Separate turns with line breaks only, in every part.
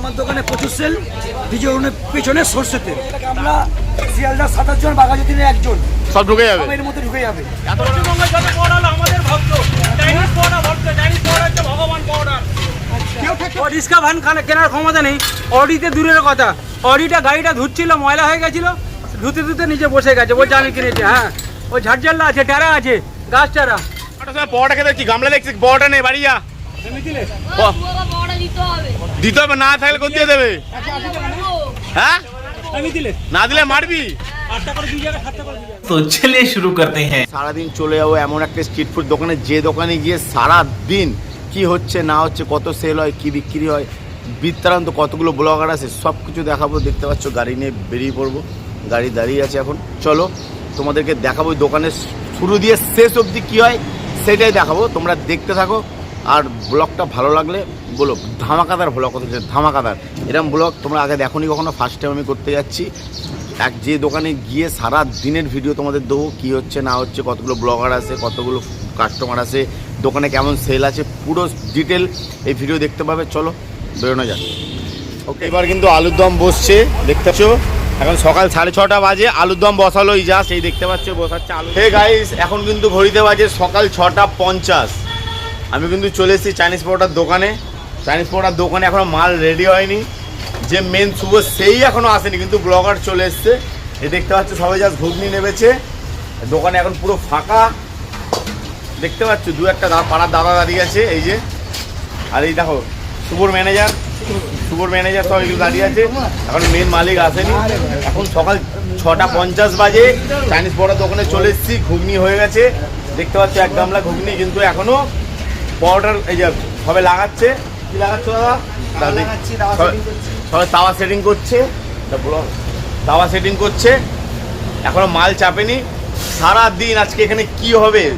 আমার দোকানে প্রচুর সেল দ্বিতীয় পেছনে সর্ষে তেল। আমরা শিয়ালদা সাতাশ জন বাঘাযতীনের একজন।
সব ঢুকে যাবে।
এর মধ্যে ঢুকে যাবে।
পশ্চিমবঙ্গের যত আমাদের ভক্ত। চাইনিজ পাউডার ভক্ত। চাইনিজ পাউডার হচ্ছে ভগবান ও রিক্সা খানে কেনার ক্ষমতা নেই। অডিতে দূরের কথা। অডিটা গাড়িটা ধুচ্ছিল ময়লা হয়ে গেছিল। ধুতে ধুতে নিচে বসে গেছে। ও জানি কিনেছে হ্যাঁ। ও ঝাড়ঝাল্লা আছে টারা আছে গাছ টারা
একটা বড়টা খেতে গামলা দেখছি বড়টা নেই বাড়ি যা। ব-
বড় দিতে হবে
না থাকলে কোথায় দেবে? হ্যাঁ? না দিলে মারবি?
তো চলে শুরু করতে হ্যাঁ।
সারাদিন চলে যাব এমন একটা স্ট্রিট ফুড দোকানে যে দোকানে গিয়ে সারা দিন কি হচ্ছে না হচ্ছে কত সেল হয় কি বিক্রি হয় বৃত্তারান্ত কতগুলো ব্লগার আছে সব কিছু দেখাবো। দেখতে পাচ্ছ গাড়ি নিয়ে বেরিয়ে পড়ব। গাড়ি দাঁড়িয়ে আছে এখন। চলো তোমাদেরকে দেখাবো দোকানের শুরু দিয়ে শেষ অবধি কী হয় সেটাই দেখাবো। তোমরা দেখতে থাকো। আর ব্লগটা ভালো লাগলে বলো ধামাকাদার ব্লগ চাই, ধামাকাদার। এরকম ব্লগ তোমরা আগে দেখোনি কখনো? ফার্স্ট টাইম আমি করতে যাচ্ছি। এক যে দোকানে গিয়ে সারা দিনের ভিডিও তোমাদের দেবো কী হচ্ছে না হচ্ছে কতগুলো ব্লগার আছে কতগুলো কাস্টমার আছে দোকানে কেমন সেল আছে পুরো ডিটেল এই ভিডিও দেখতে পাবে। চলো বেরোনো যাক। ওকে এবার কিন্তু আলুর দম বসছে দেখতে পাচ্ছ? এখন সকাল সাড়ে ছটা বাজে আলুর দম বসালো এই জাস্ট এই দেখতে পাচ্ছ বসাচ্ছে আলু হে গাইস এখন কিন্তু ঘড়িতে বাজে সকাল ছটা পঞ্চাশ। আমি কিন্তু চলে এসেছি চাইনিজ পরোটার দোকানে। চাইনিজ পরোটার দোকানে এখনও মাল রেডি হয়নি। যে মেন শুভ সেই এখনও আসেনি, কিন্তু ব্লগার চলে এসছে। এ দেখতে পাচ্ছ, সবাই জাস্ট ঘুগনি নেমেছে। দোকানে এখন পুরো ফাঁকা। দেখতে পাচ্ছ, দু একটা পাড়ার দাদা দাঁড়িয়ে আছে, এই যে। আর এই দেখো, শুভর ম্যানেজার শুভর ম্যানেজার সব এগুলো দাঁড়িয়ে আছে। এখন মেন মালিক আসেনি। এখন সকাল ছটা পঞ্চাশ বাজে। চাইনিজ পরোটার দোকানে চলে এসেছি, ঘুগনি হয়ে গেছে। দেখতে পাচ্ছ, এক গামলা ঘুগনি কিন্তু এখনও পরোটার এই যে সবে লাগাচ্ছে। কি লাগাচ্ছ দাদা? সবাই- তাওয়া সেটিং করছে। তাওয়া সেটিং করছে। এখনও মাল চাপেনি। সারা দিন আজকে এখানে কি হবে?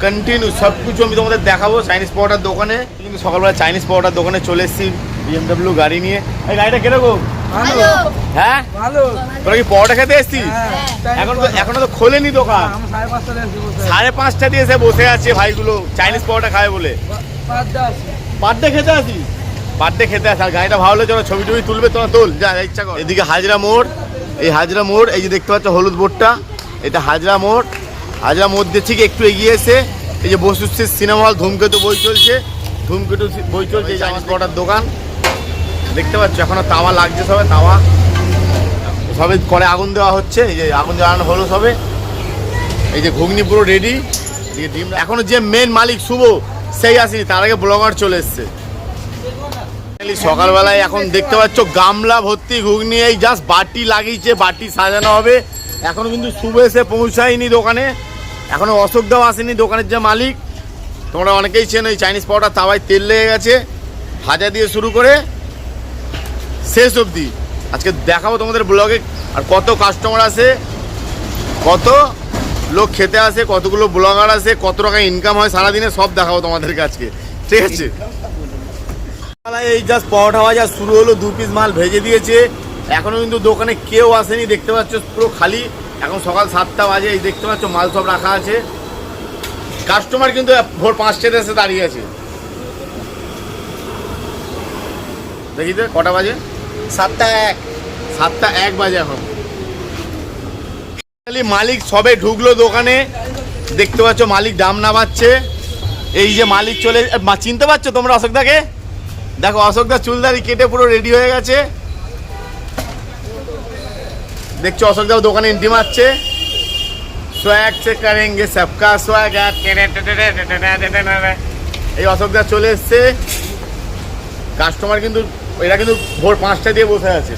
কন্টিনিউ সব কিছু আমি তোমাদের দেখাবো চাইনিজ পাউডার দোকানে। কিন্তু সকালবেলা চাইনিজ পাউডার দোকানে চলে এসেছি। বিএমডব্লিউ গাড়ি নিয়ে। এই গাড়িটা কীরকম? হ্যাঁ?
ভালো।
তোরা কি পরোটা খেতে এসছিস? এখন তো এখনও তো খোলেনি দোকান।
সাড়ে পাঁচটা
দিয়ে এসে বসে আছে ভাইগুলো। চাইনিজ পাউডার খায় বলে। পার্ডে খেতে আসিস? পার্ডে খেতে আসি আর গাড়িটা ভালো হলে চলো ছবি টবি তুলবে তোরা তোল। যা ইচ্ছা কর। এদিকে হাজরা মোড়। এই হাজরা মোড় এই যে দেখতে পাচ্ছ হলুদ বোর্ডটা এটা হাজরা মোড়। হাজরা মোড় দিয়ে ঠিক একটু এগিয়ে এসে এই যে বসুস্থির সিনেমা হল ধূমকেতু বই চলছে। ধূমকেতু বই চলছে এই চাইনিজ পাউডার দোকান। দেখতে পাচ্ছ, এখনও তাওয়া লাগছে সবে, তাওয়া। সবে করে আগুন দেওয়া হচ্ছে, এই যে আগুন জ্বালানো হলো সবে। এই যে ঘুগনি পুরো রেডি ডিম এখনও যে মেন মালিক শুভ, সেই আসেনি, তার আগে ব্লগার চলে এসছে। সকালবেলায় এখন দেখতে পাচ্ছ, গামলা ভর্তি ঘুগনি, এই জাস্ট বাটি লাগিয়েছে, বাটি সাজানো হবে। এখনও কিন্তু শুভ এসে পৌঁছায়নি দোকানে। এখনও অশোক দাও আসেনি দোকানের যে মালিক। তোমরা অনেকেই চেনো ওই চাইনিজ পাউডার তাওয়ায় তেল লেগে গেছে। ভাজা দিয়ে শুরু করে শেষ অবধি। আজকে দেখাবো তোমাদের ব্লগে আর কত কাস্টমার আছে কত লোক খেতে আসে, কতগুলো ব্লগার আছে কত টাকা ইনকাম হয়, সারাদিনে সব দেখাবো তোমাদেরকে আজকে। ঠিক আছে? এই জাস্ট পরোটা ভাজা শুরু হলো, দু পিস মাল ভেজে দিয়েছে। এখনও কিন্তু দোকানে কেউ আসেনি, দেখতে পাচ্ছ পুরো খালি। এখন সকাল সাতটা বাজে, এই দেখতে পাচ্ছ মাল সব রাখা আছে। কাস্টমার কিন্তু ভোর পাঁচটাতে এসে দাঁড়িয়ে আছে। দেখি তো, কটা বাজে? সাতটা এক সাতটা এক বাজে এখন মালিক সবে ঢুকলো দোকানে দেখতে পাচ্ছ মালিক দাম নামাচ্ছে এই যে মালিক চলে চিনতে পারছ তোমরা অশোকদাকে দেখো অশোকদা চুলদারি কেটে পুরো রেডি হয়ে গেছে দেখছ অশোকদাও দোকানে এন্ট্রি মারছে সোয়াগ সে করেঙ্গে সবকা সোয়াগ এই অশোকদা চলে এসছে কাস্টমার কিন্তু এরা কিন্তু ভোর পাঁচটা দিয়ে বসে আছে।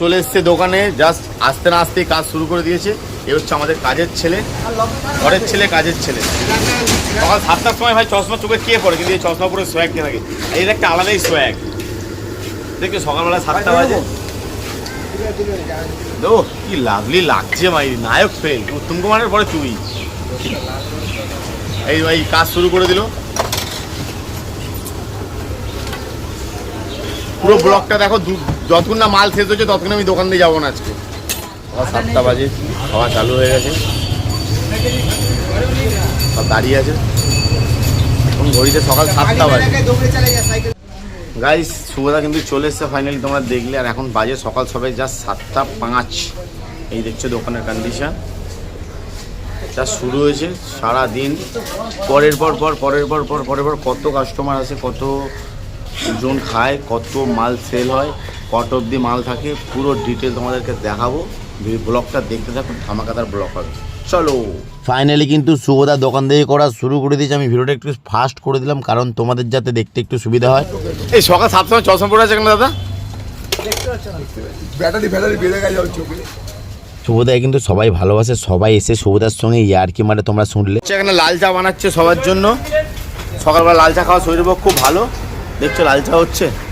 চলে এসছে দোকানে জাস্ট আস্তে না আসতেই কাজ শুরু করে দিয়েছে। এ হচ্ছে আমাদের কাজের ছেলে, ঘরের ছেলে, কাজের ছেলে। সকাল সাতটার সময় ভাই চশমা চোখে কে পড়ে কিন্তু এই চশমা পরে সোয়াগ কে থাকে? এর একটা আলাদাই সোয়াগ দেখছ সকালবেলা সাতটা বাজে। ও কি লাভলি লাগছে ভাই, নায়ক ফেল উত্তম কুমারের পরে তুই এই ভাই, কাজ শুরু করে দিল। পুরো ব্লকটা দেখো যতক্ষণ না মাল শেষ হচ্ছে ততক্ষণ আমি দোকান দিয়ে যাব না আজকে। সাতটা বাজে, খাওয়া চালু হয়ে গেছে। সব দাঁড়িয়ে আছে। এখন ঘড়িতে সকাল সাতটা বাজে।
গাইস শুভদা কিন্তু চলে এসছে ফাইনালি তোমরা দেখলে। আর এখন বাজে সকাল সবাই যা সাতটা পাঁচ। এই দেখছ দোকানের কন্ডিশন যা শুরু হয়েছে সারা দিন পরের পর পর, পরের পর পর, পরের পর কত কাস্টমার আছে কত জন খায় কত মাল সেল হয় কত অবধি মাল থাকে পুরো ডিটেল তোমাদেরকে দেখাবো। ব্লগটা দেখতে থাকুন ধামাকাদার ব্লগ হবে। চলো। ফাইনালি কিন্তু শুভদা দোকান থেকে করা শুরু করে দিয়েছে। আমি ভিডিওটা একটু ফাস্ট করে দিলাম কারণ তোমাদের যাতে দেখতে একটু সুবিধা হয়। এই সকাল সাতটা সময় চশমা পড়ে আছে কেন দাদা?
ব্যাটারি ফ্যাটারি বেড়ে গেছে চোখে।
শুভদায় কিন্তু সবাই ভালোবাসে সবাই এসে শুভদার সঙ্গে ইয়ারকি মারে তোমরা শুনলে। এখানে লাল চা বানাচ্ছে সবার জন্য। সকালবেলা লাল চা খাওয়া শরীরের পক্ষে খুব ভালো। দেখছ লালচা হচ্ছে?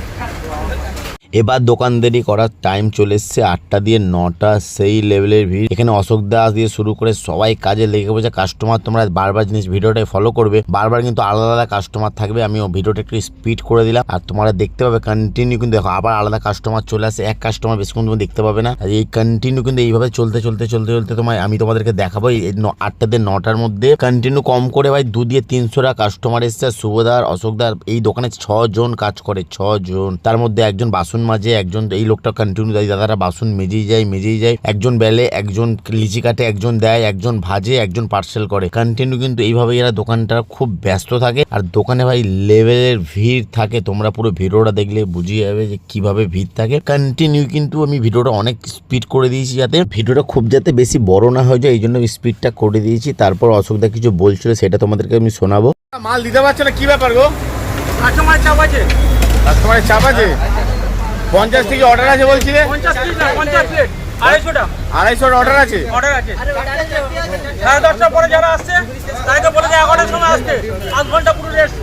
এবার দোকানদারি করার টাইম চলে এসছে আটটা দিয়ে নটা, সেই লেভেলের ভিড়। এখানে অশোক দাস দিয়ে শুরু করে সবাই কাজে লেগে পড়েছে। কাস্টমার তোমরা বারবার জিনিস ভিডিওটাই ফলো করবে। বারবার কিন্তু আলাদা আলাদা কাস্টমার থাকবে। আমি ভিডিওটা একটু স্পিড করে দিলাম। আর তোমরা দেখতে পাবে কন্টিনিউ কিন্তু দেখো, আবার আলাদা কাস্টমার চলে আসে। এক কাস্টমার বেশিক্ষণ তুমি দেখতে পাবে না। এই কন্টিনিউ কিন্তু এইভাবে চলতে চলতে চলতে চলতে তোমায় আমি তোমাদেরকে দেখাবো। এই আটটা দিয়ে নটার মধ্যে কন্টিনিউ কম করে ভাই দু দিয়ে তিনশোটা কাস্টমার এসছে। শুভদার অশোকদার এই দোকানে ছজন কাজ করে, ছজন। তার মধ্যে একজন বাসন মাজে একজন এই লোকটা কন্টিনিউ দেয় দাদারা বাসন মেজেই যায় মেজেই যায়। একজন বেলে একজন লিচি কাটে একজন দেয় একজন ভাজে একজন পার্সেল করে। কন্টিনিউ কিন্তু এইভাবে এরা দোকানটা খুব ব্যস্ত থাকে। আর দোকানে ভাই লেভেলের ভিড় থাকে। তোমরা পুরো ভিডিওটা দেখলে বুঝিয়ে যাবে যে কীভাবে ভিড় থাকে। কন্টিনিউ কিন্তু আমি ভিডিওটা অনেক স্পিড করে দিয়েছি যাতে ভিডিওটা খুব যাতে বেশি বড় না হয়ে যায় এই জন্য স্পিডটা করে দিয়েছি। তারপর অশোকদা কিছু বলছিল সেটা তোমাদেরকে আমি শোনাবো। মাল দিতে পারছ না? কি ব্যাপার গো?
কাস্টমার চাপ আছে।
কাস্টমারের চাপ আছে? পঞ্চাশ থেকে অর্ডার আছে বলছিলে? আড়াইশোর অর্ডার আছে?
অর্ডার আছে। সাড়ে দশটার পরে যারা আসছে তাদেরকে বলে এগারোটার সময় আসতে। আধ ঘণ্টা পুরো রেস্ট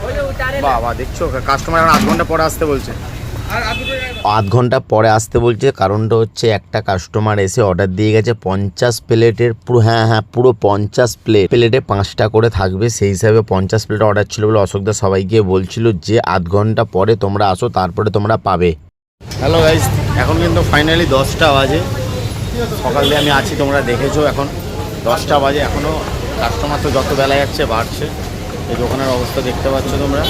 বাবা দেখছ? কাস্টমার এখন আধ ঘণ্টা পরে আসতে বলছে। আধ ঘণ্টা পরে আসতে বলছে কারণটা হচ্ছে একটা কাস্টমার এসে অর্ডার দিয়ে গেছে পঞ্চাশ প্লেটের পুরো হ্যাঁ হ্যাঁ পুরো পঞ্চাশ প্লেট প্লেটে পাঁচটা করে থাকবে সেই হিসাবে পঞ্চাশ প্লেট অর্ডার ছিল বলে অশোকদা সবাইকে বলছিল যে আধ ঘণ্টা পরে তোমরা আসো তারপরে তোমরা পাবে। হ্যালো গাইজ এখন কিন্তু ফাইনালি দশটা বাজে। সকাল দিয়ে আমি আছি, তোমরা দেখেছ এখন। দশটা বাজে এখনও কাস্টমার তো যত বেলা যাচ্ছে, বাড়ছে। এই দোকানের অবস্থা দেখতে পাচ্ছ তোমরা।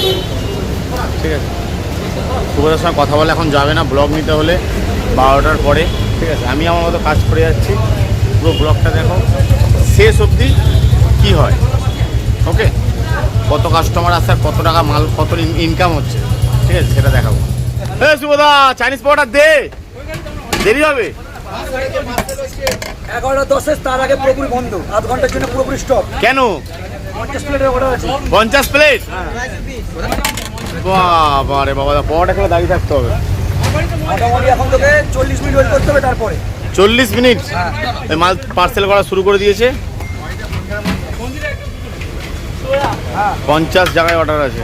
ঠিক আছে? সুবোধার সঙ্গে কথা বলে এখন যাবে না ব্লগ নিতে হলে বারোটার পরে। ঠিক আছে? আমি আমার মতো কাজ করে যাচ্ছি। পুরো ব্লগটা দেখো। শেষ অবধি কী হয়? ওকে কত কাস্টমার আসে আর কত টাকা মাল, কত ইনকাম হচ্ছে? ঠিক আছে? সেটা দেখাবো। হ্যাঁ সুবোধা চাইনিজ পাউডার দে। দেরি হবে।
এগারোটা দশে তার আগে পুরোপুরি বন্ধ। আধ ঘণ্টার জন্য পুরোপুরি স্টপ
কেন?
পঞ্চাশ প্লেটের অর্ডার আছে।
পঞ্চাশ প্লেট বাবা রে বাবা পরোটা খেলে দাঁড়িয়ে থাকতে হবে।
মোটামুটি এখন তোকে চল্লিশ মিনিট ওয়েট করতে হবে তারপরে।
চল্লিশ মিনিট মাল পার্সেল করা শুরু করে দিয়েছে। পঞ্চাশ জায়গায় অর্ডার আছে।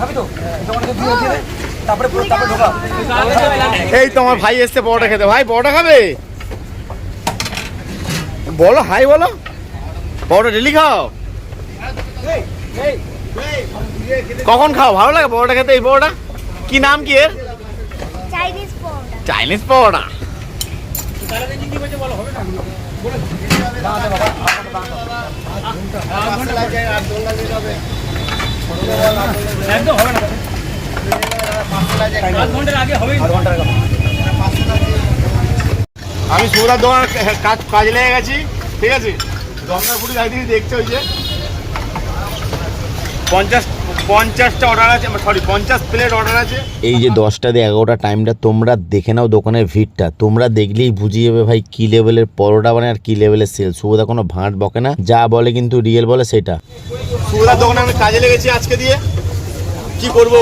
খাবি তো দোকানকে দিয়ে দিয়ে দে, তারপরে তারপরে ঢোকা
এই তো আমার ভাই এসছে পরোটা খেতে। ভাই পরোটা খাবে? বলো হাই বলো। পরোটা ডেলি খাও? কখন খাও? ভালো লাগে পরোটা খেতে এই পরোটা? কি নাম কি এর?
চাইনিজ পাউডার
চাইনিজ পরোটা।
একদম হবে না।
আমি সৌদার দোকান কাজ কাজ লেগে গেছি, ঠিক আছে? গঙ্গাপুরি দাঁড়িয়ে দেখতে হয়েছে পঞ্চাশ পঞ্চাশটা অর্ডার আছে সরি পঞ্চাশ প্লেট অর্ডার আছে। এই যে দশটা দিয়ে এগারোটা টাইমটা তোমরা দেখে নাও দোকানের ভিড়টা। তোমরা দেখলেই বুঝিয়ে যাবে ভাই কি লেভেলের পরোটা মানে আর কি লেভেলের সেল সুবিধা কোনো ভাঁট বকে না যা বলে কিন্তু রিয়েল বলে সেটা। সুবিধার দোকানে আমি কাজে লেগেছি আজকে দিয়ে। কি করব?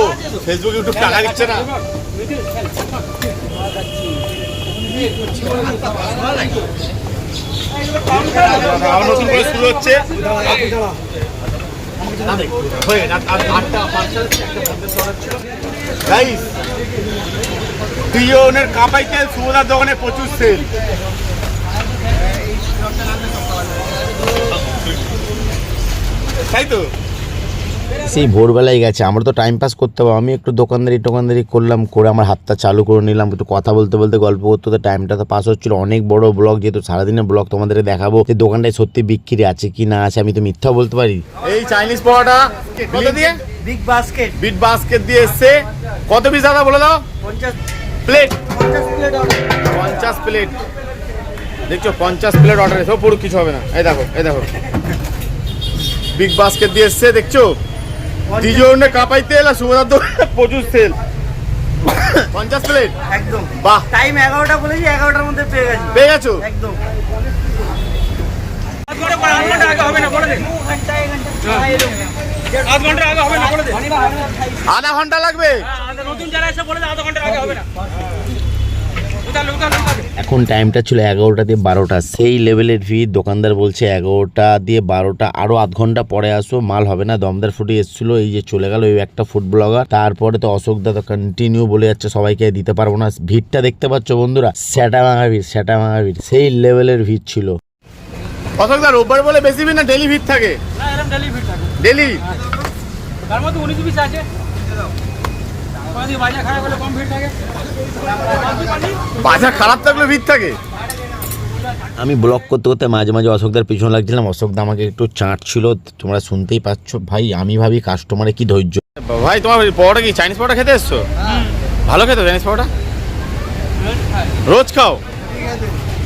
ফেসবুক ইউটিউব টাকা দিচ্ছে না। নতুন করে শুরু হচ্ছে। দুজনের কাঁপাই তেল সুভদার দোকানে প্রচুর সেল তাই তো? সেই ভোরবেলায় গেছে। আমরা তো টাইম পাস করতে পারব। আমি একটু দোকানদারি টোকানদারি করলাম করে আমার হাতটা চালু করে নিলাম। একটু কথা বলতে বলতে গল্প করতে করতে টাইমটা তো পাস হচ্ছিল। অনেক বড় ব্লগ যেহেতু সারাদিনের ব্লগ তোমাদেরকে দেখাবো যে দোকানটায় সত্যি বিক্রি আছে কি না আছে আমি তো মিথ্যা বলতে পারি। এই চাইনিজ পরোটা কত দিয়ে?
বিগ বাস্কেট
বিট বাস্কেট দিয়ে এসছে। কত পিস দাদা বলে দাও?
পঞ্চাশ।
প্লেট
পঞ্চাশ প্লেট
পঞ্চাশ প্লেট দেখছ পঞ্চাশ প্লেট অর্ডার এসেও পুরো কিছু হবে না। এই দেখো এই দেখো। বিগ বাস্কেট দিয়ে এসছে দেখছ? দ্বিজনে কাপাই তেল আর সুভদার প্রচুর তেল। পঞ্চাশ প্লেট
একদম।
বাহ।
টাইম এগারোটা বলেছি এগারোটার মধ্যে পেয়ে গেছি।
পেয়ে গেছো?
একদম।
আধ ঘণ্টা পরে আধ ঘণ্টা আগে হবে না বলে দে। আধ ঘণ্টা আগে হবে না বলে দে
আধা ঘণ্টা লাগবে
হ্যাঁ, নতুন যারা এসে বলে আধা ঘণ্টা আগে হবে না।
এখন টাইমটা ছিল এগারোটা দিয়ে বারোটা। সেই লেভেলের ভিড় দোকানদার বলছে এগারোটা দিয়ে বারোটা আরও আধ ঘণ্টা পরে আসো মাল হবে না। দমদার ফুটে এসেছিল এই যে চলে গেল ওই একটা ফুড ব্লগার তারপরে তো অশোক দা তো কন্টিনিউ বলে যাচ্ছে সবাইকে দিতে পারব না। ভিড়টা দেখতে পাচ্ছ বন্ধুরা স্যাটা ভাঙা ভিড় স্যাটা ভাঙা ভিড় সেই লেভেলের ভিড় ছিল। অশোক দা রোববার বলে বেশি ভিড় না ডেলি ভিড় থাকে?
ডেলি
ডেলি
তার মধ্যে উনিশ বিশ আছে। বাজার খারাপ
থাকলে ভিড় থাকে। আমি ব্লগ করতে করতে মাঝে মাঝে অশোকদার পিছনে লাগছিলাম। অশোকদা আমাকে একটু চাট ছিল তোমরা শুনতেই পাচ্ছ। ভাই আমি ভাবি কাস্টমারে কি ধৈর্য? ভাই তোমার পরোটা কি? চাইনিজ পরোটা খেতে এসছো? ভালো খেতে চাইনিজ পরোটা? রোজ খাও?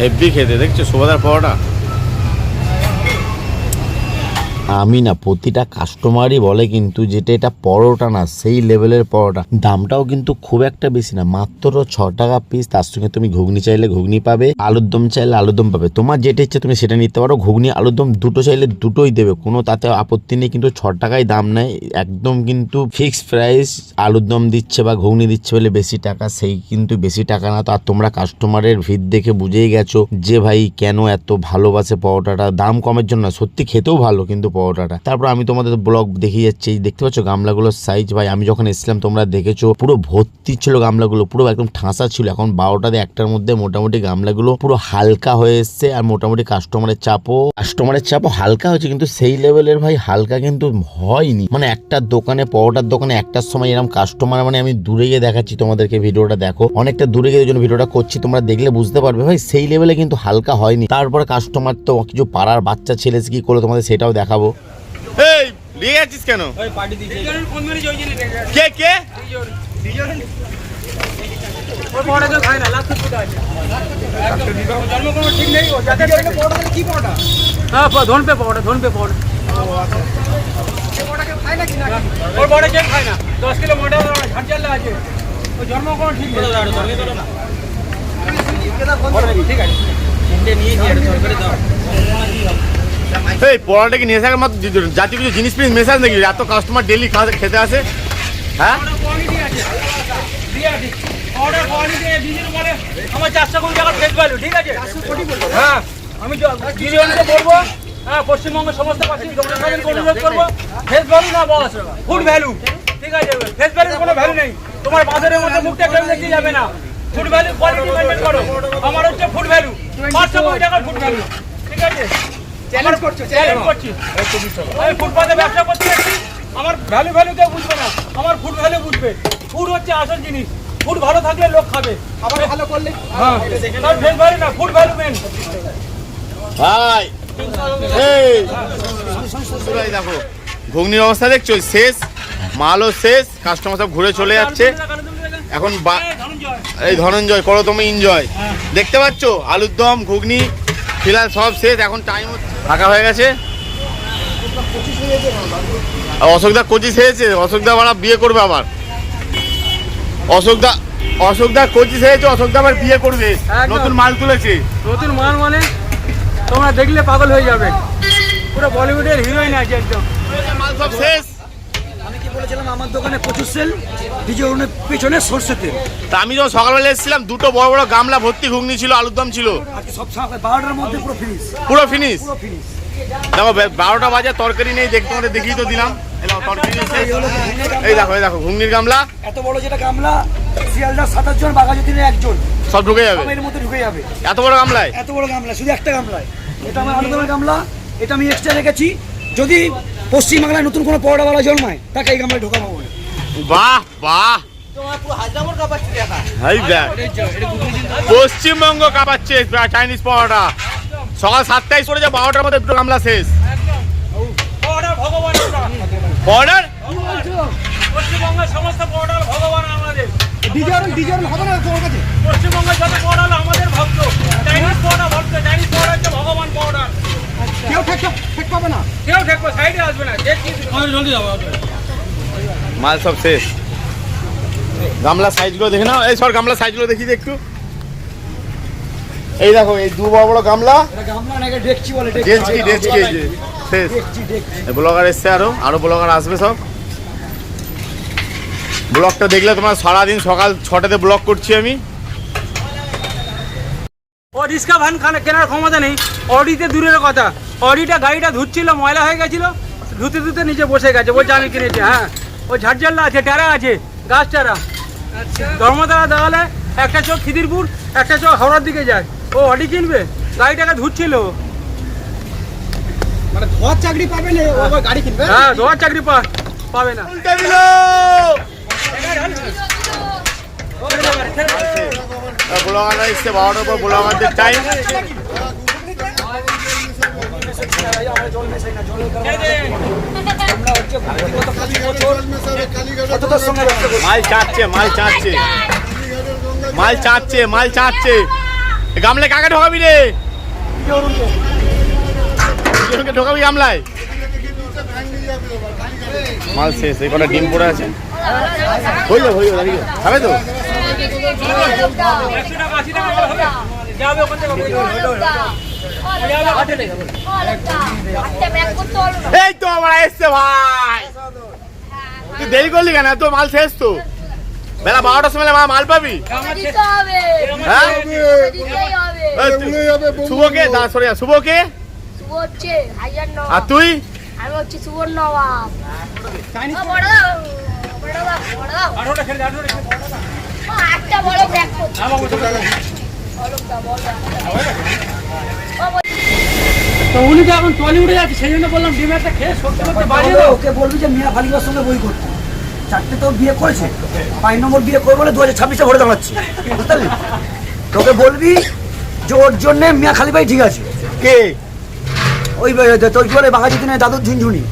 হেভি খেতে দেখছ? শোভাদার পরোটা। আমি না প্রতিটা কাস্টমারই বলে কিন্তু যেটা এটা পরোটা না, সেই লেভেলের পরোটা। দামটাও কিন্তু খুব একটা বেশি না, মাত্র ছ টাকা পিস তার সঙ্গে তুমি ঘুগনি চাইলে ঘুগনি পাবে, আলুর দম চাইলে আলুর দম পাবে। তোমার যেটা ইচ্ছে তুমি সেটা নিতে পারো, ঘুগনি, আলুর দম দুটো চাইলে দুটোই দেবে, কোনো তাতে আপত্তি নেই, কিন্তু ছ টাকায় দাম নেয় একদম কিন্তু ফিক্স প্রাইস আলুর দম দিচ্ছে বা ঘুগনি দিচ্ছে বলে বেশি টাকা, সেই কিন্তু বেশি টাকা না। তো আর তোমরা কাস্টমারের ভিড় দেখে বুঝেই গেছো যে ভাই কেন এত ভালোবাসে পরোটাটা, দাম কমের জন্য সত্যি খেতেও ভালো, কিন্তু পরোটাটা তারপর আমি তোমাদের ব্লগ দেখিয়ে যাচ্ছি। দেখতে পাচ্ছ গামলাগুলোর সাইজ ভাই, আমি যখন এসেছিলাম, তোমরা দেখেছ, পুরো ভর্তি ছিল গামলাগুলো, পুরো একদম ঠাসা ছিল। এখন বারোটাতে একটার মধ্যে মোটামুটি গামলাগুলো পুরো হালকা হয়ে এসছে আর মোটামুটি কাস্টমারের চাপও কাস্টমারের চাপও হালকা হয়েছে, কিন্তু সেই লেভেলের ভাই, হালকা কিন্তু হয়নি। মানে একটা দোকানে, পরোটার দোকানে একটার সময় এরকম কাস্টমার মানে আমি দূরে গিয়ে দেখাচ্ছি তোমাদেরকে ভিডিওটা, দেখো। অনেকটা দূরে গিয়ে জন্য ভিডিওটা করছি, তোমরা দেখলে বুঝতে পারবে, ভাই, সেই লেভেলে কিন্তু হালকা হয়নি। তারপরে কাস্টমার তো কিছু পাড়ার বাচ্চা ছেলে কি করল তোমাদের সেটাও দেখাবো। এই নিয়ে কেন? কে কে?
ও পড়া হ্যাঁ ওর বড় কেউ খায় না। দশ কিলো মোটা চাল্লা আছে। ওই জন্ম কোনো ঠিক ঠিক আছে দাও।
এই পড়াটা কি নেশার মতো জাতীয় কিছু জিনিস পিস মেশাজ নাকি? এত কাস্টমার ডেলি খেতে আসে। হ্যাঁ?
আমার ফেস ভ্যালু ঠিক আছে? হ্যাঁ আমি বলব হ্যাঁ পশ্চিমবঙ্গের সমস্ত করব ফেস ভ্যালু না ফুড ভ্যালু ঠিক আছে? ফেস কোনো ভ্যালু নেই। তোমার বাজারের মধ্যে যাবে না। ফুড ভ্যালু করো। আমার হচ্ছে ফুড ভ্যালু পাঁচশো কোটি টাকার ফুড ভ্যালু ঠিক আছে? চ্যালেঞ্জ করছ চ্যালেঞ্জ করছি। আমি ফুটপাতে ব্যবসা করতে যাচ্ছি আমার ভ্যালু ভ্যালু কেউ বুঝবে না। আমার ফুড ভ্যালু বুঝবে। ফুড হচ্ছে আসল জিনিস। ফুড ভালো থাকলে লোক খাবে। আবার ভালো করলে? হ্যাঁ। তার ভ্যালু না ফুড ভ্যালু মেন
ভাই। এই। দেখো ঘুগনির অবস্থা দেখছ? শেষ। মালও শেষ। কাস্টমার সব ঘুরে চলে যাচ্ছে। এখন বা- এই ধনঞ্জয়। করো তুমি এনজয় দেখতে পাচ্ছ? আলুর দম ঘুগনি ফিলহাল সব শেষ। এখন টাইম ফাঁকা হয়ে গেছে? অশোকদা কোচি হয়েছে? অশোকদা মারা বিয়ে করবে আবার। অশোকদা অশোকদা কোচি হয়েছে অশোকদা আমার বিয়ে করবে। নতুন মাল তুলেছে।
নতুন মাল মানে তোমরা দেখলে পাগল হয়ে যাবে। পুরো বলিউডের হিরোইন আছে একদম।
মাল সব শেষ।
বলেছিলাম আমার দোকানে প্রচুর সেল ডিজনের পিছনে সর্ষে তেল।
তা আমি যখন সকালবেলা এসেছিলাম দুটো বড় বড় গামলা ভর্তি ঘুগনি ছিল আলুর দম ছিল।
আজকে সব সকাল বারোটার মধ্যে পুরো ফিনিশ
পুরো ফিনিশ
পুরো ফিনিশ
দেখো বারোটা বাজে তরকারি নেই দেখতে তোমাদের দেখিয়ে তো দিলাম। এই দেখো, এই দেখো এই দেখো ঘুগনির গামলা।
এত বড় যেটা গামলা শিয়ালদার সাতাশ জন বাঘাযতীনের একজন।
সব ঢুকে যাবে।
এর মধ্যে ঢুকে যাবে।
এত বড় গামলায়?
এত বড় গামলা শুধু একটা গামলায়। এটা আমার আলুদমের গামলা এটা আমি এক্সট্রা রেখেছি। যদি পশ্চিমবাংলায় নতুন কোনো পরোটাওয়ালা জন্মায় তাকে এই গামলায় ঢোকাবো বলে।
বাহ বাহ। পশ্চিমবঙ্গ কাঁপাচ্ছে চাইনিজ পরোটা। সকাল সাতটায় সরে যা বারোটার মধ্যে দুটো গামলা শেষ।
পাউডার ভগবান আমরা।
পরোটার?
পশ্চিমবঙ্গের সমস্ত পাউডার ভগবান আমাদের।
ডিজার ডিজার হবে না তোমার কাছে?
পশ্চিমবঙ্গের যত পাউডার আমাদের ভক্ত চাইনিজ পাউডার ভক্ত চাইনিজ পাউডার হচ্ছে ভগবান পাউডার
কেউ পাবে না।
কেউ দেখব সাইডে আসবে না জলদি যাব
মাল সব শেষ। গামলা সাইজগুলো দেখে নাও। এই সর গামলা সাইজগুলো দেখি একটু। এই দেখো এই দু বড় বড় গামলা। ডেচকি ডেচকি শেষ। ব্লগার এসছে আরও আরও ব্লগার আসবে সব। ব্লগটা দেখলে তোমার সারাদিন সকাল ছটাতে ব্লগ করছি আমি।
ও রিক্সা খানে কেনার ক্ষমতা নেই। অডিতে দূরের কথা। অডিটা গাড়িটা ধুচ্ছিল ময়লা হয়ে গেছিল ধুতে ধুতে নিচে বসে গেছে বলছে আমি কিনেছি হ্যাঁ। ও ঝাড়ঝাল্লা আছে টেরা আছে গাছ টেরা ধর্মতলা দেওয়ালে একটা চোখ খিদিরপুর একটা চোখ হাওড়ার দিকে যায়। ও অডি কিনবে গাড়িটাকে ধুচ্ছিল।
মানে ধোয়ার চাকরি পাবে না গাড়ি কিনবে?
হ্যাঁ ধোয়ার চাকরি পাবে না।
ব্লগাররা এসছে বারোটার পর ব্লগারদের টাইম
সততার সঙ্গে ব্যবসা করবে।
মাল চাচ্ছে মাল চাচ্ছে। মাল মাল চাচ্ছে। এ গামলে কাকে ঢোকাবি রে? ঢোকাবি গামলায়? মাল শেষ, এই কটা ডিম পড়ে আছে। হয়ে যাবে হয়ে যাবে তো?
একশো টাকা, আশি টাকা হবে। যাবে ওখান থেকে।
এই তো আমরা এসছে ভাই। তুই দেরি করলি কেন? তো মাল শেষ তো। বেলা বারোটার সময় মাল পাবি? হ্যাঁ? শুভকে শুভকে? আর তুই?
আমি হচ্ছে সুবর্ণ একটা বড় ব্যাগ
তো উনি তো এখন টলিউডে যাচ্ছে সেই জন্য বললাম খেয়ে সত্যি করতে বাড়িয়ে দাও।
ওকে বলবি যে মিয়া ভালিবার সঙ্গে বই করতে। চারটে তো বিয়ে করেছে পাঁচ নম্বর বিয়ে করব বলে দু হাজার ছাব্বিশে ভরে দাঁড়াচ্ছে। বুঝতে পারলি? তোকে বলবি যে ওর জন্যে মিয়া খালি ভাই ঠিক আছে।
কে?
ওই তোর কি বলে বাঙালি দিনে দাদুর ঝুনঝুনি।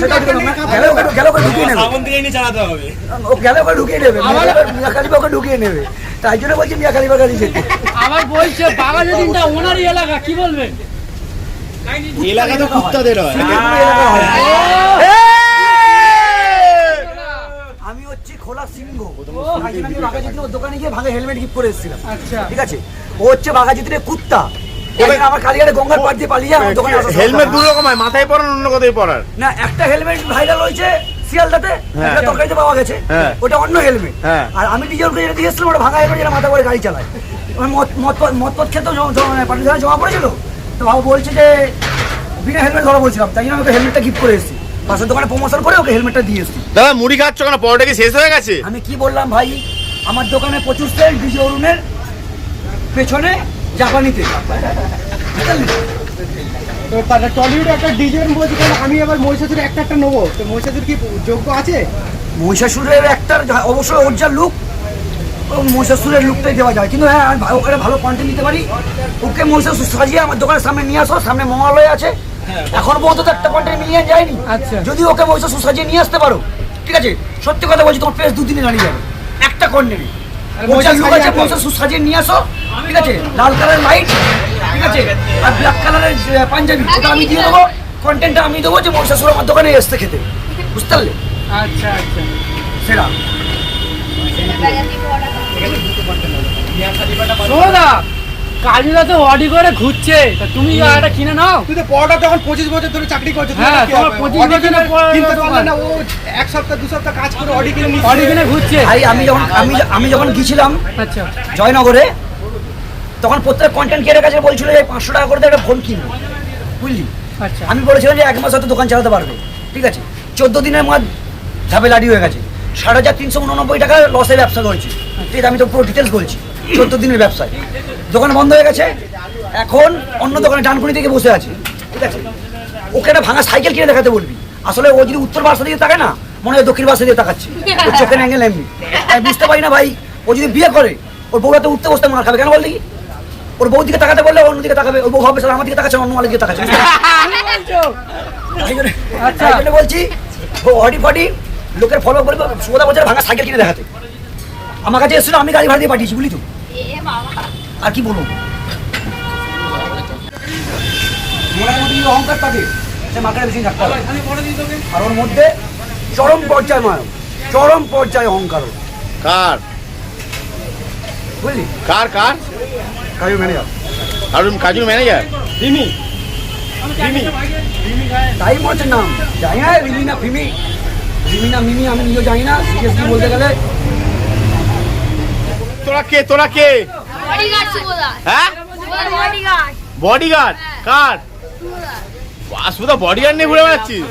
সেটা ঠিক না, গেলে ওকে গেলে ওকে ঢুকিয়ে নেবে। ও গেলে ওকে ঢুকিয়ে নেবে। মিয়া খালিবা ওকে ঢুকিয়ে নেবে। তাই জন্য বলছি মিয়া খালিবার কাছে যেতে।
আবার বলছে বাঙালি দিনটা ওনারই এলাকা কি বলবেন?
এলাকা তো কুত্তাদের হয়।
হয়। আমি হচ্ছি খোলা সিংহ। দোকানে গিয়ে ভাঙে হেলমেট গিফট করে এসেছিলাম।
আচ্ছা।
ঠিক আছে? ও হচ্ছে বাঘাযতীনের কুত্তা। আমার কালিয়ারে গঙ্গার পাড় দিয়ে পালিয়ে আমার দোকানে আসা
হেলমেট দু রকম হয় মাথায় পরার অন্য কোথায় পরার?
না একটা হেলমেট ভাইরাল হয়েছে শিয়ালদাতে
হ্যাঁ।
একটা তরকারিতে পাওয়া গেছে।
হ্যাঁ।
ওটা অন্য হেলমেট। আর আমি ডিজেলকে যেটা দিয়েছিলাম ওটা ভাঙা হেলমেট যেটা মাথা করে গাড়ি চালায়। আমার মদ মদ মদ খেতেও পার্টি জমা পড়েছিল? তো বাবু বলছে যে বিনা হেলমেট ধরা বলছিলাম তাই জন্য আমি ওকে হেলমেটটা গিফট করে এসেছি। পাশের দোকানে প্রমোশন করে ওকে হেলমেটটা দিয়ে এসেছি।
দাদা মুড়ি খাচ্ছ কেন? পরোটা কি শেষ হয়ে গেছে?
আমি কি বললাম ভাই আমার দোকানে প্রচুর সেল ডিজে অরুণের পেছনে জাপানিতে। বুঝলি?
টলিউডে একটা ডিজের বলছি আমি আবার মহিষাসুর একটা একটা নেব। তো মহিষাসুর কি যোগ্য আছে?
মহিষাসুরের একটা যা- অবশ্যই ওর যা লুক মহিষাসুরের লুকটাই দেওয়া যায়। কিন্তু হ্যাঁ আমি ওখানে ভালো কন্টেন্ট দিতে পারি। ওকে মহিষাসুর সাজিয়ে আমার দোকানের সামনে নিয়ে আসো সামনে মহালয় আছে। এখন পর্যন্ত তো একটা কন্টেন্ট মিলিয়ে যায়নি
আচ্ছা।
যদি ওকে মহিষাসুর সাজিয়ে নিয়ে আসতে পারো ঠিক আছে? সত্যি কথা বলছি তোমার পেজ দুদিনে দাঁড়িয়ে যাবে। একটা কন্টেন্ট মহিষা লুক আছে মহিষাসুর সাজিয়ে নিয়ে আসো। ঠিক আছে? লাল কালারের লাইট ঠিক আছে? আর ব্ল্যাক কালারের পাঞ্জাবি। ওটা আমি দিয়ে দেবো। কন্টেন্টটা আমি দেবো যে মহিষাসুর আমার দোকানে এসতে খেতে। বুঝতে পারলে?
আচ্ছা আচ্ছা।
সেটা
শোনা কাজুরা তো অডি করে ঘুরছে। তা তুমি একটা কিনে নাও।
তুই তো পড়াটা তখন পঁচিশ বছর ধরে চাকরি করছ
হ্যাঁ, তোমার
হবে?
25
অডি
বছরের
কিনে
পর-
কিনতে পারলে না ও এক সপ্তাহ দু সপ্তাহ কাজ করে অডি কিনে
অডি কিনে ঘুরছে।
ভাই আমি যখন আমি আমি যখন গিয়েছিলাম
আচ্ছা।
জয়নগরে তখন প্রত্যেক কন্টেন্ট ক্রিয়েটার কাছে বলছিল যে পাঁচশো টাকা করে দিয়ে একটা ফোন কিনবো। বুঝলি?
আচ্ছা।
আমি বলেছিলাম যে এক মাস হয়তো দোকান চালাতে পারবে। ঠিক আছে? চোদ্দ দিনের মাঝ ঝাপেলাডি হয়ে গেছে। সাড়ে হাজার তিনশো উননব্বই টাকা লসের ব্যবসা করেছি। ঠিক আছে আমি তো পুরো ডিটেলস বলছি। চোদ্দ দিনের ব্যবসায়। দোকান বন্ধ হয়ে গেছে। এখন অন্য দোকানে ডানকুনি থেকে বসে আছে। ঠিক আছে? ওকে একটা ভাঙা সাইকেল কিনে দেখাতে বলবি। আসলে ও যদি উত্তর বাসা দিয়ে তাকায় না মনে হয় দক্ষিণ বাসা দিয়ে তাকাচ্ছে। ওর চোখের অ্যাঙ্গেল এমনি। আমি বুঝতে পারি না ভাই ও যদি বিয়ে করে ওর বউরা তো উঠতে বসতে মার খাবে। কেন বললি ওর বউ দিকে তাকাতে বললে অন্য দিকে তাকাবে। ওর বউ হবে আমার দিকে তাকাচ্ছে অন্য দিকে তাকাচ্ছে। জন্য বলছি ও অডি ফডি লোকের ফলো করবে সুগদা বছর ভাঙা সাইকেল কিনে দেখাতে। আমার কাছে এসেছিল আমি গাড়ি ভাড়া দিয়ে পাঠিয়েছি বুঝলি তো? আর কি বলব? মনের মধ্যে যদি অহংকার থাকে সে মার্কেটে বেশি থাকতে হবে
আমি পরে দিই তোকে।
আর ওর মধ্যে চরম পর্যায়ে নয় চরম পর্যায়ে অহংকার
কার?
বুঝলি?
কার কার?
কাজু ম্যানেজার।
কাজুর
ফিমি। তাই মনে নাম। জানি না রিমি না ফিমি। রিমি না মিমি আমি নিজেও জানি না। সিরিয়াসলি বলতে গেলে
তোরা কে তোরা কে? হ্যাঁ?
বডিগার্ড
বডিগার্ড কার? শুধু বডিগার্ড নিয়ে ঘুরে বেড়াচ্ছিস?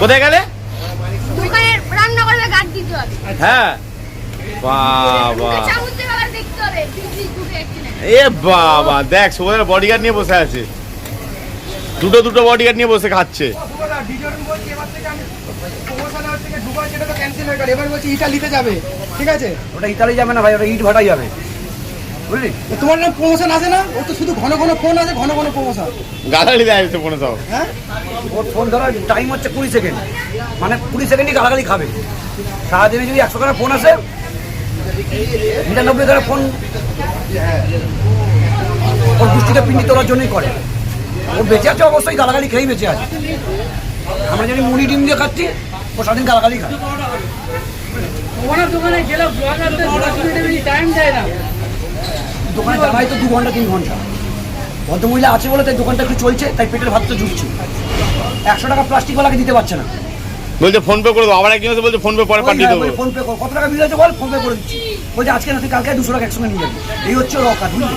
কোথায় গেলে? হ্যাঁ। বাবা। এ বাবা দেখ সুবোধের বডিগার্ড নিয়ে বসে আছে। দুটো দুটো বডিগার্ড নিয়ে বসে খাচ্ছে।
ঠিক আছে?
ওটা ইতালি যাবে না ভাই ওটা ইট ভাটাই যাবে। বুঝলি?
তোমার নাম প্রমোশন আসে না? ও তো শুধু ঘন ঘন ফোন আছে ঘন ঘন প্রমোশন
গালালি দেয় তো কোনো সব।
হ্যাঁ?
ওর ফোন ধরার টাইম হচ্ছে কুড়ি সেকেন্ড মানে কুড়ি সেকেন্ডই গালাগালি খাবে। সারাদিনে যদি একশো টাকা ফোন আসে নিরানব্বই ফোন ওর পিন্ডি তোলার জন্যই করে। ও বেঁচে আছে অবশ্যই গালাগালি খেয়েই বেঁচে আছে। আমরা জানি মুড়ি ডিম দিয়ে খাচ্ছি ও সারাদিন গালাগালি খায়।
ওনার দোকানে গেলে ব্লগারদের দশ মিনিটে টাইম দেয় না।
দোকানে দাঁড়াই তো দু ঘণ্টা তিন ঘণ্টা। ভদ্রমহিলা আছে বলে তাই দোকানটা একটু চলছে তাই পেটের ভাত তো জুটছে একশো টাকা প্লাস্টিকওয়ালাকে দিতে পারছে না।
বলছে ফোন পে করে দেবো আবার একজন বলছে ফোন পে পরে পাঠিয়ে দেবো।
ফোন পে কত টাকা বিল আছে বল? ফোন পে করে দিচ্ছি। বলছে আজকে না তুই কালকে দুশো টাকা একসঙ্গে নিয়ে যাবি। এই হচ্ছে ওর অকাত বুঝলি?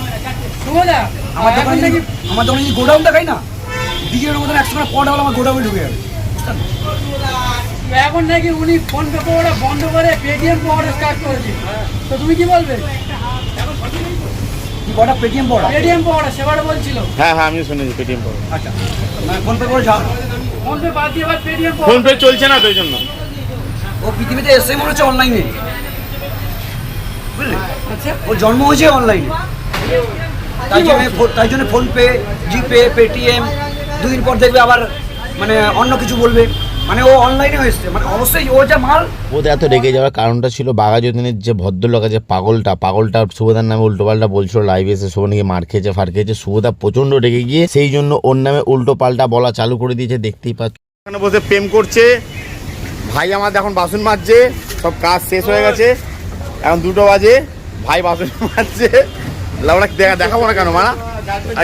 আমার দোকানে
নাকি
আমার দোকানে যদি গোডাউন দেখাই না? ডিজের মতন একশো টাকা পড়া হলে আমার গোডাউনে ঢুকে যাবে।
এখন নাকি উনি ফোন পে পাওয়াটা বন্ধ করে পেটিএম পাওয়াটা স্টার্ট করেছে। তো তুমি কি বলবে?
কি কটা পেটিএম পড়া?
পেটিএম পাওয়াটা সেবারে বলছিল।
হ্যাঁ হ্যাঁ আমিও শুনেছি পেটিএম পরে
আচ্ছা ফোন পে করে
ফোন পে বাদ দিয়ে এবার পেটিএম
ফোন পে চলছে না তো ওই জন্য।
ও পৃথিবীতে এসে মনে হচ্ছে অনলাইনে বুঝলি?
আচ্ছা।
ওর জন্ম হয়েছে অনলাইনে তাই জন্য তাই জন্য ফোনপে জিপে পেটিএম দুদিন পর দেখবে আবার মানে অন্য কিছু বলবে। মানে ও অনলাইনে হয়েছে। মানে অবশ্যই ও যা মাল
ওদের এত রেগে যাওয়ার কারণটা ছিল বাঘাযতীনের যে ভদ্রলোক আছে পাগলটা। পাগলটা সুবোধার নামে উল্টোপাল্টা বলছিল লাইভে এসে। শোভনকে মার খেয়েছে ফার খেয়েছে। সুবোধা প্রচণ্ড রেগে গিয়ে সেই জন্য ওর নামে উল্টো পাল্টা বলা চালু করে দিয়েছে। দেখতেই পাচ্ছ। এখানে বসে প্রেম করছে। ভাই আমার এখন বাসন মাজছে। সব কাজ শেষ হয়ে গেছে। এখন দুটো বাজে। ভাই বাসন মাজছে। লাউড়া দেখা দেখাবো না কেন মারা?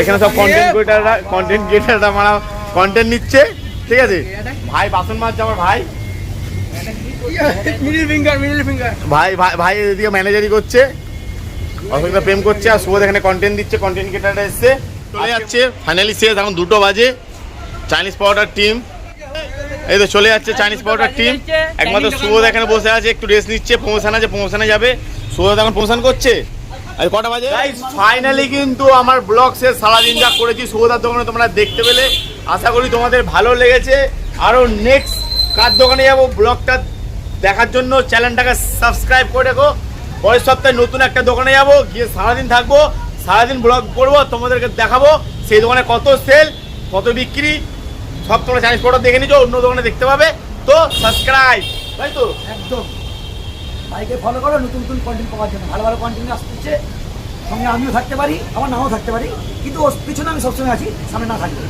এখানে সব কন্টেন্ট ক্রিয়েটাররা কন্টেন্ট ক্রিয়েটাররা মারা কন্টেন্ট নিচ্ছে ঠিক আছে? ভাই বাসন মাজছে আমার ভাই। ভাই ভাই ভাই এদিকে ম্যানেজারই করছে। অশোকদা প্রেম করছে আর সুবোধ এখানে কন্টেন্ট দিচ্ছে কন্টেন্ট ক্রিয়েটাররা এসছে। চলে যাচ্ছে। ফাইনালি শেষ এখন দুটো বাজে। চাইনিজ পাউডার টিম এই তো চলে যাচ্ছে চাইনিজ পাউডার টিম একমাত্র সুবোধ এখানে বসে আছে একটু রেস্ট নিচ্ছে প্রমোশন আছে প্রমোশনে যাবে। সুবোধ এখন প্রমোশন করছে? আর কটা বাজে? ফাইনালি কিন্তু আমার ব্লগ শেষ সারাদিন যা করেছি সুবোধার দোকানে তোমরা দেখতে পেলে। আশা করি তোমাদের ভালো লেগেছে। আরও নেক্সট কার দোকানে যাব ব্লগটা দেখার জন্য চ্যানেলটাকে সাবস্ক্রাইব করে রেখো। পরের সপ্তাহে নতুন একটা দোকানে যাব গিয়ে সারাদিন থাকব সারাদিন ব্লগ করব তোমাদেরকে দেখাবো সেই দোকানে কত সেল কত বিক্রি সব তোমরা চাইনিজ প্রোডাক্ট দেখে নিচ্ছ অন্য দোকানে দেখতে পাবে। তো সাবস্ক্রাইব তাই তো?
একদম। বাইকে ফলো করো, নতুন নতুন কন্টেন্ট পাওয়ার জন্য। ভালো ভালো কন্টেন্ট আসতেছে সঙ্গে আমিও থাকতে পারি, আমার নাও থাকতে পারি, কিন্তু ওর পিছনে আমি সবসময় আছি, সামনে না থাকতে